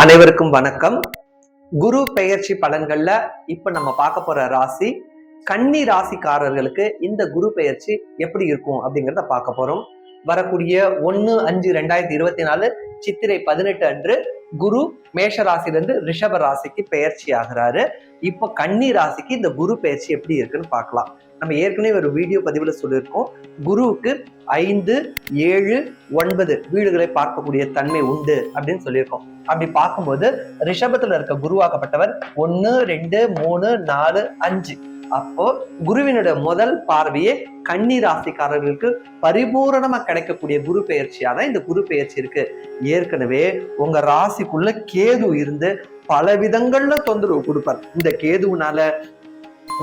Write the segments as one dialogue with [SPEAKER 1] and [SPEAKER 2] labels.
[SPEAKER 1] அனைவருக்கும் வணக்கம். குரு பெயர்ச்சி பலன்கள்ல இப்ப நம்ம பார்க்க போற ராசி கன்னி ராசிக்காரர்களுக்கு இந்த குரு பெயர்ச்சி எப்படி இருக்கும் அப்படிங்கிறத பார்க்க போறோம். வரக்கூடிய ஒன்னு அஞ்சு ரெண்டாயிரத்தி இருபத்தி நாலு சித்திரை பதினெட்டு அன்று குரு மேஷ ராசிலிருந்து ரிஷப ராசிக்கு பெயர்ச்சி ஆகிறாரு. இப்போ கன்னி ராசிக்கு இந்த குரு பெயர்ச்சி எப்படி இருக்குன்னு பார்க்கலாம். நம்ம ஏற்கனவே ஒரு வீடியோ பதிவில் சொல்லியிருக்கோம். குருவுக்கு ஐந்து ஏழு ஒன்பது வீடுகளை பார்க்கக்கூடிய தன்மை உண்டு அப்படின்னு சொல்லியிருக்கோம். அப்படி பார்க்கும்போது ரிஷபத்தில் இருக்க குருவாக்கப்பட்டவர் ஒன்று ரெண்டு மூணு நாலு அஞ்சு. அப்போ குருவினுடைய முதல் பார்வையே கன்னி ராசிக்காரர்களுக்கு பரிபூரணமா கிடைக்கக்கூடிய குரு பெயர்ச்சியா தான் இந்த குரு பெயர்ச்சி இருக்கு. ஏற்கனவே உங்க ராசிக்குள்ள கேது இருந்து பல விதங்கள்ல தொந்தரவு கொடுப்பார். இந்த கேதுவுனால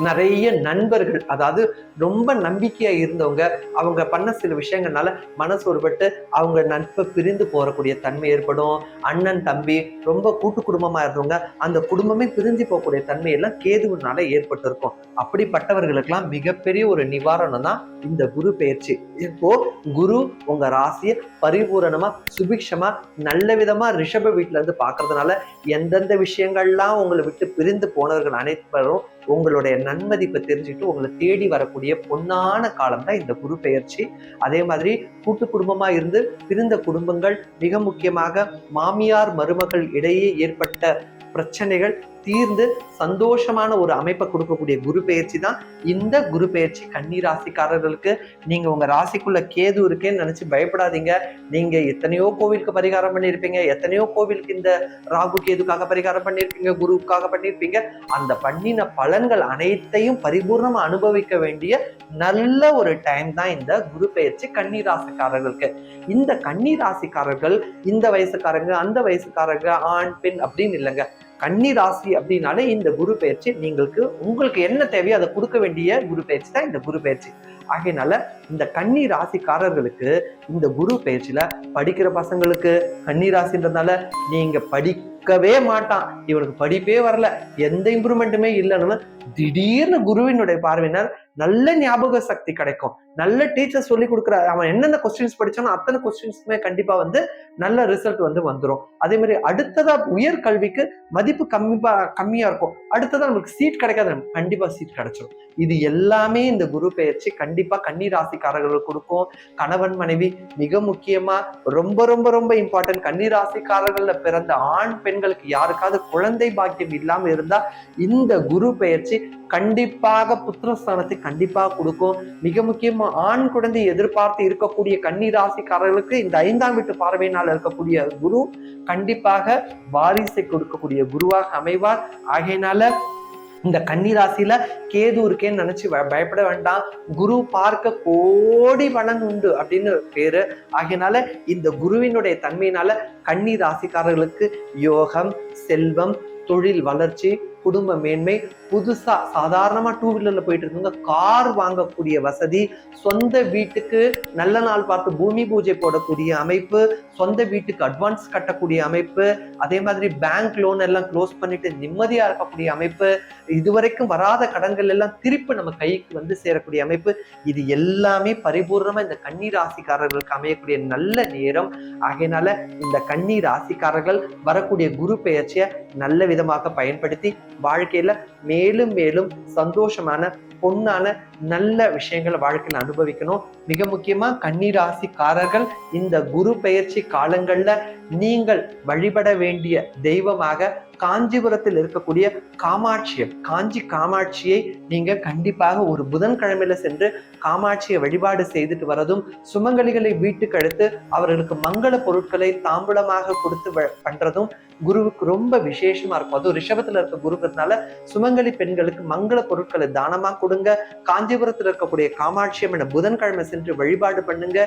[SPEAKER 1] நிறைய நண்பர்கள் அதாவது ரொம்ப நம்பிக்கையா இருந்தவங்க அவங்க பண்ண சில விஷயங்கள்னால மனசு ஒருபட்டு அவங்க நட்பை பிரிந்து போறக்கூடிய தன்மை ஏற்படும். அண்ணன் தம்பி ரொம்ப கூட்டு குடும்பமா இருந்தவங்க அந்த குடும்பமே பிரிஞ்சு போகக்கூடிய தன்மை எல்லாம் கேதுவினால ஏற்பட்டிருக்கும். அப்படிப்பட்டவர்களுக்கெல்லாம் மிகப்பெரிய ஒரு நிவாரணம் தான் இந்த குரு பயிற்சி. இப்போ குரு உங்க ராசியை பரிபூரணமா சுபிக்ஷமா நல்ல விதமா ரிஷப வீட்டுல இருந்து பாக்குறதுனால எந்தெந்த விஷயங்கள்லாம் உங்களை விட்டு பிரிந்து போனவர்கள் அனைவரும் உங்களுடைய நன்மதிப்பை தெரிஞ்சுக்கிட்டு உங்களை தேடி வரக்கூடிய பொன்னான காலம் தான் இந்த குரு பெயர்ச்சி. அதே மாதிரி கூட்டு குடும்பமா இருந்து பிரிந்த குடும்பங்கள் மிக முக்கியமாக மாமியார் மருமகள் இடையே ஏற்பட்ட பிரச்சனைகள் தீர்ந்து சந்தோஷமான ஒரு அமைப்பை கொடுக்கக்கூடிய குரு பயிற்சி தான் இந்த குரு பயிற்சி கன்னி ராசிக்காரர்களுக்கு நீங்க உங்க ராசிக்குள்ள கேது இருக்கேன்னு நினைச்சு பயப்படாதீங்க. நீங்க எத்தனையோ கோவிலுக்கு பரிகாரம் பண்ணியிருப்பீங்க. எத்தனையோ கோவிலுக்கு இந்த ராகு கேதுக்காக பரிகாரம் பண்ணியிருப்பீங்க. குருவுக்காக பண்ணியிருப்பீங்க. அந்த பண்ணின பலன்கள் அனைத்தையும் பரிபூர்ணமா அனுபவிக்க வேண்டிய நல்ல ஒரு டைம் தான் இந்த குரு பெயர்ச்சி கன்னி ராசிக்காரர்களுக்கு. இந்த கன்னி ராசிக்காரர்கள் இந்த வயசுக்காரங்க அந்த வயசுக்காரங்க ஆண் பெண் அப்படின்னு இல்லைங்க. கன்னி ராசி அப்படின்னாலே இந்த குரு பயிற்சி நீங்களுக்கு உங்களுக்கு என்ன தேவையோ அதை கொடுக்க வேண்டிய குரு பயிற்சி தான் இந்த குரு பயிற்சி. ஆகையினால இந்த கன்னி ராசிக்காரர்களுக்கு இந்த குரு பயிற்சியில படிக்கிற பசங்களுக்கு கன்னி ராசின்றதுனால நீங்க படிக்கவே மாட்டான். இவனுக்கு படிப்பே வரல. எந்த இம்ப்ரூவ்மெண்ட்டுமே இல்லைன்னு திடீர்னு குருவினுடைய பார்வையினர் நல்ல ஞாபக சக்தி கிடைக்கும். நல்ல டீச்சர் சொல்லி கொடுக்குற அவன் என்னென்ன கொஸ்டின்ஸ் படிச்சானோ அத்தனை கொஸ்டின்ஸ்க்குமே கண்டிப்பா வந்து நல்ல ரிசல்ட் வந்து வந்துடும் அதே மாதிரி அடுத்ததா உயர் கல்விக்கு மதிப்பு கம்மிப்பா கம்மியா இருக்கும். அடுத்ததா நமக்கு சீட் கிடைக்காது. கண்டிப்பா சீட் கிடைச்சிடும் இது எல்லாமே இந்த குரு பெயர்ச்சி கண்டிப்பா கன்னி ராசிக்காரர்களுக்கு கொடுக்கும். கணவன் மனைவி மிக முக்கியமா ரொம்ப ரொம்ப ரொம்ப இம்பார்ட்டன்ட் கன்னி ராசிக்காரர்கள்ல பிறந்த ஆண் பெண்களுக்கு யாருக்காவது குழந்தை பாக்கியம் இல்லாம இருந்தா இந்த குரு பெயர்ச்சி கண்டிப்பாக புத்திரஸ்தானத்துக்கு கண்டிப்பாக கொடுக்கும். மிக முக்கியமா ஆண் குழந்தை எதிர்பார்த்து இருக்கக்கூடிய கன்னி ராசிக்காரர்களுக்கு இந்த ஐந்தாம் வீட்டு பார்வையினால் இருக்கக்கூடிய குரு கண்டிப்பாக வாரிசை கொடுக்கக்கூடிய குருவாக அமைவார். ஆகையினால இந்த கன்னி ராசியில கேது இருக்கேன்னு நினைச்சு பயப்பட வேண்டாம். குரு பார்க்க கோடி பலன் உண்டு அப்படின்னு பேரு. ஆகையினால இந்த குருவினுடைய தன்மையினால கன்னி ராசிக்காரர்களுக்கு யோகம் செல்வம் தொழில் வளர்ச்சி குடும்ப மேன்மை புதுசா சாதாரணமா டூ வீலர்ல போயிட்டு இருக்கவங்க கார் வாங்கக்கூடிய வசதி சொந்த வீட்டுக்கு நல்ல நாள் பார்த்து பூமி பூஜை போடக்கூடிய அமைப்பு சொந்த வீட்டுக்கு அட்வான்ஸ் கட்டக்கூடிய அமைப்பு அதே மாதிரி பேங்க் லோன் எல்லாம் க்ளோஸ் பண்ணிட்டு நிம்மதியா இருக்கக்கூடிய அமைப்பு இதுவரைக்கும் வராத கடன்கள் எல்லாம் திருப்பி நம்ம கைக்கு வந்து சேரக்கூடிய அமைப்பு. இது எல்லாமே பரிபூர்ணமா இந்த கன்னி ராசிக்காரர்களுக்கு அமையக்கூடிய நல்ல நேரம். ஆகையினால இந்த கன்னி ராசிக்காரர்கள் வரக்கூடிய குரு பெயர்ச்சியை நல்ல விதமாக பயன்படுத்தி வாழ்க்கையில மேலும் மேலும் சந்தோஷமான பொண்ணான நல்ல விஷயங்களை வாழ்க்கையில் அனுபவிக்கணும். மிக முக்கியமா கன்னிராசிக்காரர்கள் இந்த குரு பெயர்ச்சி காலங்கள்ல நீங்கள் வழிபட வேண்டிய தெய்வமாக காஞ்சிபுரத்தில் இருக்கக்கூடிய காமாட்சியம் காஞ்சி காமாட்சியை நீங்க கண்டிப்பாக ஒரு புதன்கிழமையில சென்று காமாட்சியை வழிபாடு செய்துட்டு வரதும் சுமங்கலிகளை வீட்டுக்கு அழைத்து அவர்களுக்கு மங்கள பொருட்களை தாம்பூலமாக கொடுத்து பண்றதும் குருவுக்கு ரொம்ப விசேஷமா இருக்கும். அதுவும் ரிஷபத்துல இருக்க குருக்கிறதுனால சுமங்கலி பெண்களுக்கு மங்கள பொருட்களை தானமா கொடுங்க. காஞ்சிபுரத்தில் இருக்கக்கூடிய காமாட்சி என புதன்கிழமை சென்று வழிபாடு பண்ணுங்க.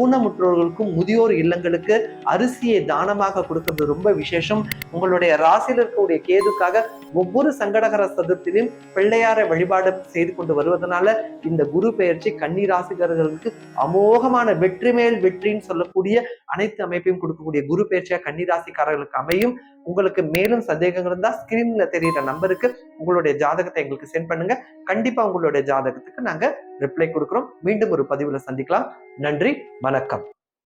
[SPEAKER 1] ஊனமுற்றோர்களுக்கும் முதியோர் இல்லங்களுக்கு அரிசியை தானமாக கொடுக்கறது ரொம்ப விசேஷம். உங்களுடைய ராசியில் இருக்கக்கூடிய கேதுக்காக ஒவ்வொரு சங்கடகர சதுர்த்திலையும் பிள்ளையாரை வழிபாடு செய்து கொண்டு வருவதனால இந்த குரு பெயர்ச்சி கன்னி ராசிகர்களுக்கு அமோகமான வெற்றி மேல் வெற்றின்னு சொல்லக்கூடிய அனைத்து அமைப்பையும் கொடுக்கக்கூடிய குரு பெயர்ச்சியா கன்னி ராசிக்காரர்களுக்கு அமையும். உங்களுக்கு மேலும் சந்தேகங்கள் இருந்தால் ஸ்கிரீன்ல தெரியுற நம்பருக்கு உங்களுடைய ஜாதகத்தை எங்களுக்கு சென்ட் பண்ணுங்க. கண்டிப்பா உங்களுடைய ஜாதகத்துக்கு நாங்க ரிப்ளை கொடுக்குறோம். மீண்டும் ஒரு பதிவுல சந்திக்கலாம். நன்றி வணக்கம்.